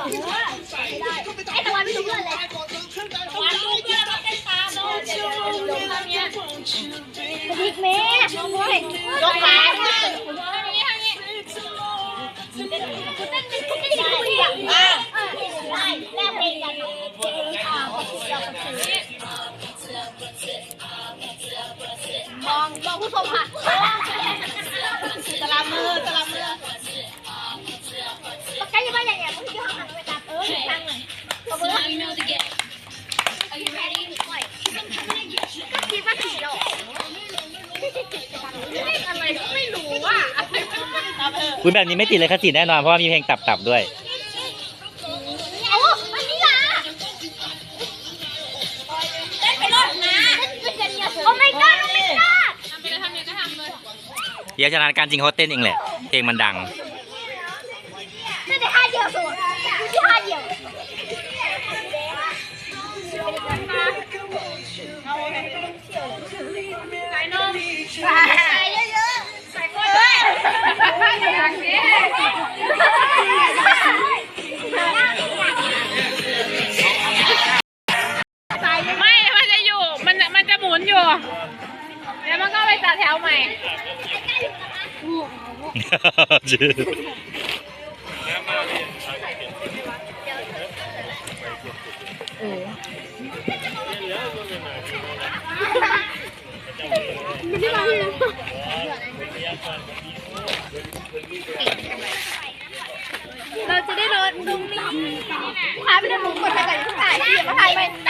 ไอ้ตะวันไม่รู้เรื่องเลยตะวันรู้เรื่องแล้วก็เต้นตามเลยเดี๋ยวทางเนี้ยพริกเมย์งด้วยลงขาทางนี้ทางนี้คุณเต้นคุณเต้นคุณเต้นดีอะได้แลกเพลงกันอ่าลองลองผู้ชมค่ะตะลามือตะลามือ คุณแบบนี้ไม่ติดเลยคสิทธิ์แน่นอน เพราะว่ามีเพลงตับๆด้วย เอาอันนี้ล่ะเต้นไปรถนะโอ้ my god โอ้ my god ทำไปเลยทำเลยก็ทำเลยเดี๋ยวชนะการจริงเขาเต้นเองแหละ เพลงมันดัง จะหมุนอยู่แล้วมันก็ไปตัดแถวใหม่เราจะได้นอนตรงนี้พาไปเดินหมุนกดถ่ายกันถ่ายที่มาถ่ายไปตัด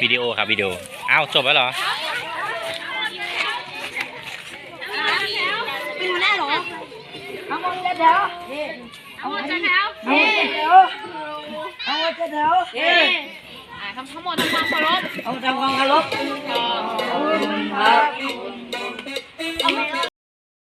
วิดีโอครับวิดีโออ้าวจบแล้วเหรอไปดูหน้าหรอเอาหมดจะแถวเอาหมดจะแถวเฮ้เอาไว้เถอะเฮ้อ่าทำทั้งหมดทำความเคารพเอาทำความเคารพต่อ